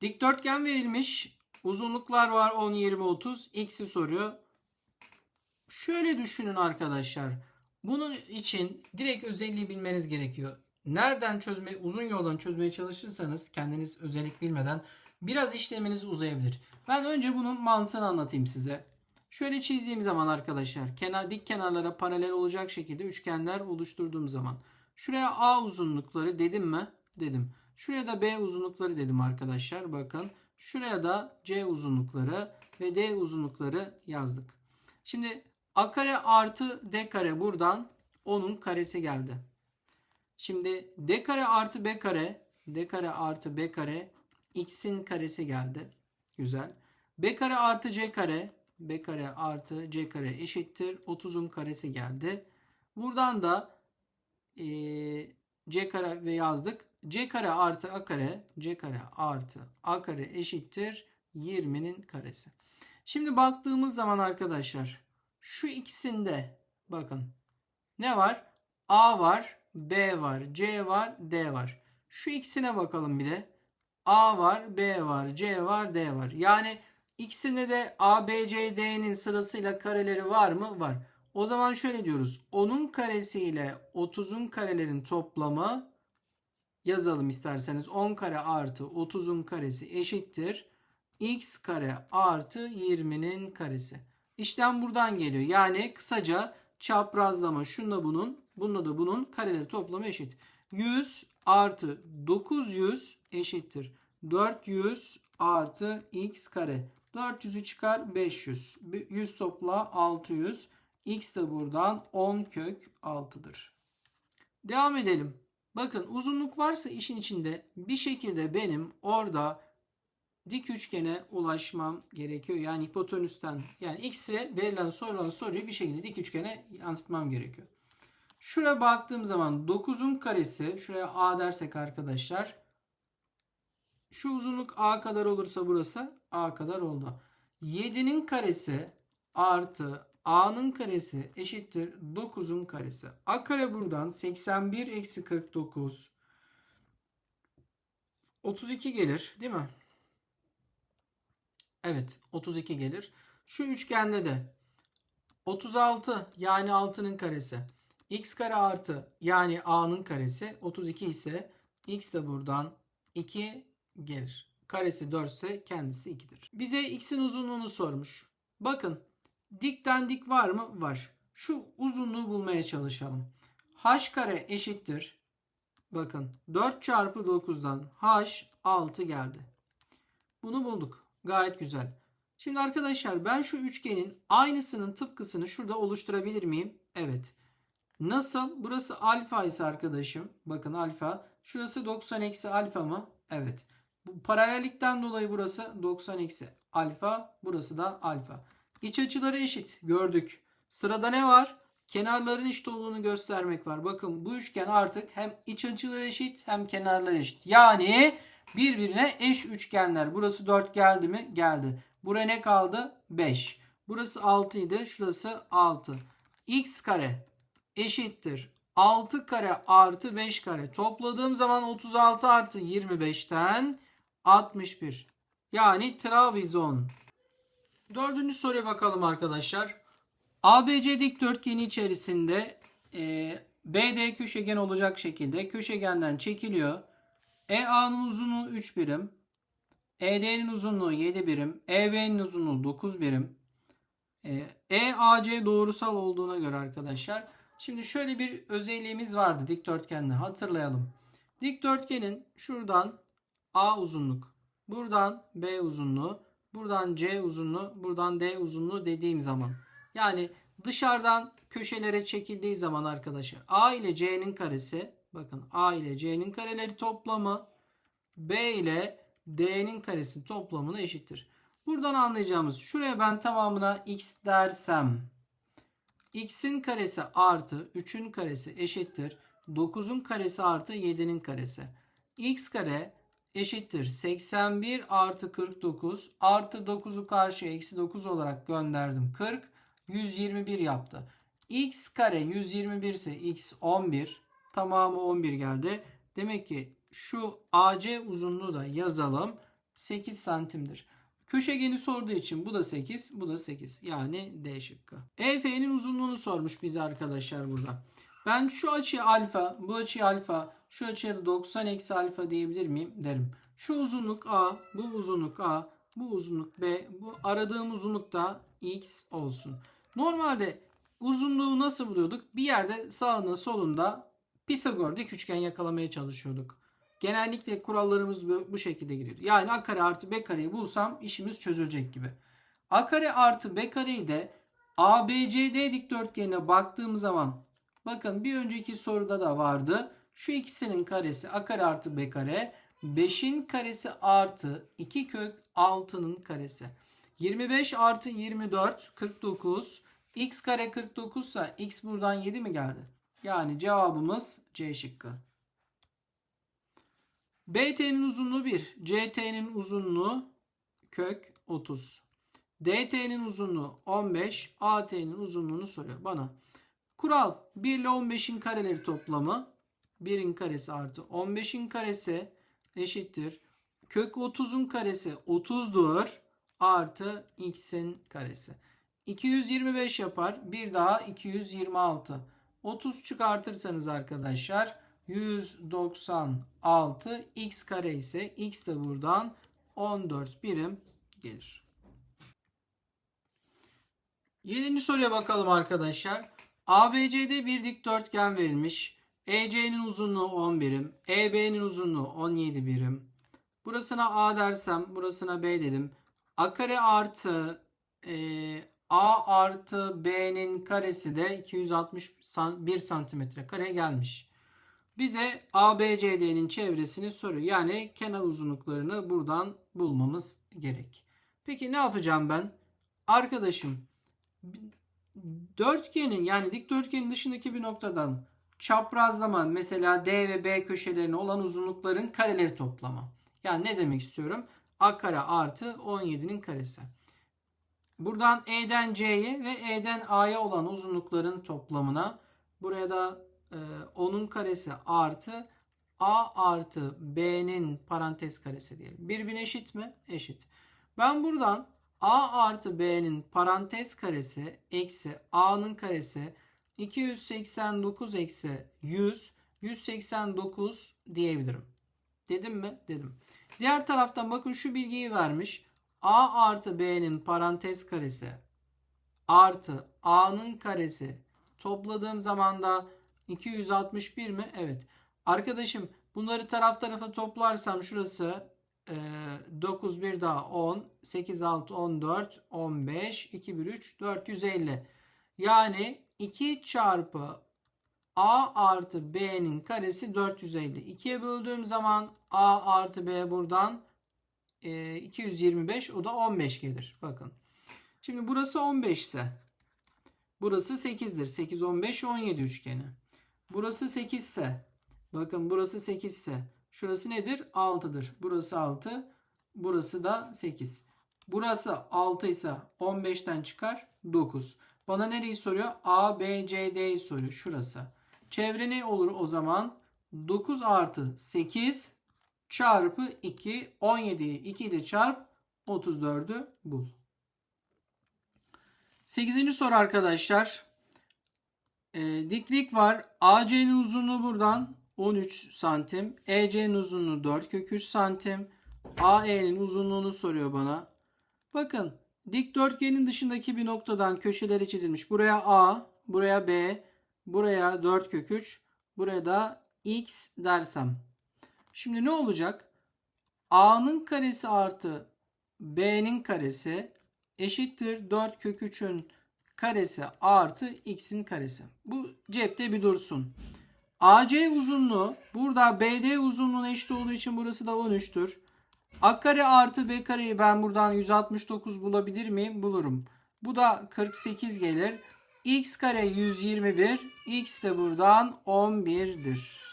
Dikdörtgen verilmiş. Uzunluklar var 10, 20, 30. X'i soruyor. Şöyle düşünün arkadaşlar. Bunun için direkt özelliği bilmeniz gerekiyor. Nereden çözme, uzun yoldan çözmeye çalışırsanız kendiniz özellik bilmeden biraz işleminiz uzayabilir. Ben önce bunun mantığını anlatayım size. Şöyle çizdiğim zaman arkadaşlar kenar dik kenarlara paralel olacak şekilde üçgenler oluşturduğum zaman şuraya A uzunlukları dedim mi? Dedim. Şuraya da B uzunlukları dedim arkadaşlar. Bakın şuraya da C uzunlukları ve D uzunlukları yazdık. Şimdi A kare artı D kare buradan 10'un karesi geldi. Şimdi D kare artı B kare D kare artı B kare X'in karesi geldi. Güzel. B kare artı C kare B kare artı C kare eşittir. 30'un karesi geldi. Buradan da eee, C kare ve yazdık. C kare artı A kare C kare artı A kare eşittir. 20'nin karesi. Şimdi baktığımız zaman arkadaşlar şu ikisinde bakın ne var? A var, B var, C var, D var. Şu ikisine bakalım bir de. A var, B var, C var, D var. Yani ikisinde de A, B, C, D'nin sırasıyla kareleri var mı? Var. O zaman şöyle diyoruz. 10'un karesi ile 30'un karelerin toplamı yazalım isterseniz. 10 kare artı 30'un karesi eşittir. X kare artı 20'nin karesi. İşlem buradan geliyor. Yani kısaca çaprazlama şunla bunun, bununla da bunun kareleri toplamı eşit. 100 artı 900 eşittir. 400 artı x kare. 400'ü çıkar 500. 100 topla 600. X de buradan 10 kök 6'dır. Devam edelim. Bakın uzunluk varsa işin içinde bir şekilde benim orada dik üçgene ulaşmam gerekiyor. Yani hipotenüsten yani x'e verilen sorulan soruyu bir şekilde dik üçgene yansıtmam gerekiyor. Şuraya baktığım zaman 9'un karesi şuraya a dersek arkadaşlar şu uzunluk a kadar olursa burası a kadar oldu. 7'nin karesi artı a'nın karesi eşittir 9'un karesi. a kare buradan 81 eksi 49 32 gelir değil mi? Evet 32 gelir. Şu üçgende de 36 yani 6'nın karesi. x kare artı yani a'nın karesi 32 ise x de buradan 2 gelir. Karesi 4 ise kendisi 2'dir. Bize x'in uzunluğunu sormuş. Bakın dikten dik var mı? Var. Şu uzunluğu bulmaya çalışalım. h kare eşittir. Bakın 4 çarpı 9'dan h 6 geldi. Bunu bulduk. Gayet güzel. Şimdi arkadaşlar ben şu üçgenin aynısının tıpkısını şurada oluşturabilir miyim? Evet. Nasıl? Burası alfa ise arkadaşım. Bakın alfa. Şurası 90 eksi alfa mı? Evet. Bu paralellikten dolayı burası 90 eksi alfa. Burası da alfa. İç açıları eşit. Gördük. Sırada ne var? Kenarların eşit olduğunu göstermek var. Bakın bu üçgen artık hem iç açıları eşit hem kenarlar eşit. Yani birbirine eş üçgenler. Burası 4 geldi mi? Geldi. Buraya ne kaldı? 5. Burası 6 idi. Şurası 6. X kare eşittir. 6 kare artı 5 kare. Topladığım zaman 36 artı 25'ten 61. Yani Trabzon. Dördüncü soruya bakalım arkadaşlar. ABC dikdörtgeni içerisinde e, BD köşegen olacak şekilde köşegenden çekiliyor. EA'nın uzunluğu 3 birim. ED'nin uzunluğu 7 birim. EB'nin uzunluğu 9 birim. E, EAC doğrusal olduğuna göre arkadaşlar. Şimdi şöyle bir özelliğimiz vardı dikdörtgende hatırlayalım. Dikdörtgenin şuradan A uzunluk, buradan B uzunluğu, buradan C uzunluğu, buradan D uzunluğu dediğim zaman. Yani dışarıdan köşelere çekildiği zaman arkadaşlar A ile C'nin karesi bakın A ile C'nin kareleri toplamı B ile D'nin karesi toplamına eşittir. Buradan anlayacağımız şuraya ben tamamına x dersem x'in karesi artı 3'ün karesi eşittir. 9'un karesi artı 7'nin karesi. x kare eşittir 81 artı 49 artı 9'u karşıya eksi 9 olarak gönderdim. 40 121 yaptı. x kare 121 ise x 11 tamamı 11 geldi. Demek ki şu AC uzunluğu da yazalım. 8 santimdir. Köşegeni sorduğu için bu da 8, bu da 8. Yani D şıkkı. EF'nin uzunluğunu sormuş bize arkadaşlar burada. Ben şu açıya alfa, bu açıya alfa, şu açıya da 90 eksi alfa diyebilir miyim? Derim. Şu uzunluk A, bu uzunluk A, bu uzunluk B, bu aradığım uzunluk da X olsun. Normalde uzunluğu nasıl buluyorduk? Bir yerde sağında solunda Pisagor dik üçgen yakalamaya çalışıyorduk. Genellikle kurallarımız bu, şekilde gidiyordu. Yani a kare artı b kareyi bulsam işimiz çözülecek gibi. a kare artı b kareyi de ABCD dikdörtgenine baktığım zaman bakın bir önceki soruda da vardı. Şu ikisinin karesi a kare artı b kare 5'in karesi artı 2 kök 6'nın karesi. 25 artı 24 49 x kare 49 ise x buradan 7 mi geldi? Yani cevabımız C şıkkı. BT'nin uzunluğu 1. CT'nin uzunluğu kök 30. DT'nin uzunluğu 15. AT'nin uzunluğunu soruyor bana. Kural 1 ile 15'in kareleri toplamı 1'in karesi artı 15'in karesi eşittir. Kök 30'un karesi 30'dur artı x'in karesi. 225 yapar. Bir daha 226. 30 çıkartırsanız arkadaşlar 196 x kare ise x de buradan 14 birim gelir. Yedinci soruya bakalım arkadaşlar. ABC'de bir dikdörtgen verilmiş. EC'nin uzunluğu 10 birim. EB'nin uzunluğu 17 birim. Burasına A dersem burasına B dedim. A kare artı e, A artı B'nin karesi de 261 santimetre kare gelmiş. Bize ABCD'nin çevresini soruyor. Yani kenar uzunluklarını buradan bulmamız gerek. Peki ne yapacağım ben? Arkadaşım dörtgenin yani dikdörtgenin dışındaki bir noktadan çaprazlama mesela D ve B köşelerine olan uzunlukların kareleri toplama. Yani ne demek istiyorum? A kare artı 17'nin karesi. Buradan E'den C'ye ve E'den A'ya olan uzunlukların toplamına buraya da e, 10'un karesi artı A artı B'nin parantez karesi diyelim. Birbirine eşit mi? Eşit. Ben buradan A artı B'nin parantez karesi eksi A'nın karesi 289 eksi 100 189 diyebilirim. Dedim mi? Dedim. Diğer taraftan bakın şu bilgiyi vermiş. A artı B'nin parantez karesi artı A'nın karesi topladığım zaman da 261 mi? Evet. Arkadaşım bunları taraf tarafa toplarsam şurası e, 9 1 daha 10 8 6 14 15 2 1 3 450. Yani 2 çarpı A artı B'nin karesi 450. 2'ye böldüğüm zaman A artı B buradan e, 225 o da 15 gelir. Bakın. Şimdi burası 15 ise burası 8'dir. 8 15 17 üçgeni. Burası 8 ise bakın burası 8 ise şurası nedir? 6'dır. Burası 6. Burası da 8. Burası 6 ise 15'ten çıkar 9. Bana nereyi soruyor? A, B, C, D'yi soruyor. Şurası. Çevre ne olur o zaman? 9 artı 8 çarpı 2. 17'yi 2 ile çarp 34'ü bul. 8. soru arkadaşlar. E, diklik var. AC'nin uzunluğu buradan 13 santim. EC'nin uzunluğu 4 kök 3 santim. AE'nin uzunluğunu soruyor bana. Bakın dikdörtgenin dışındaki bir noktadan köşeleri çizilmiş. Buraya A, buraya B, buraya 4 kök 3, buraya da X dersem. Şimdi ne olacak? A'nın karesi artı B'nin karesi eşittir 4 kök 3'ün karesi artı x'in karesi. Bu cepte bir dursun. AC uzunluğu burada BD uzunluğuna eşit olduğu için burası da 13'tür. A kare artı B kareyi ben buradan 169 bulabilir miyim? Bulurum. Bu da 48 gelir. X kare 121. X de buradan 11'dir.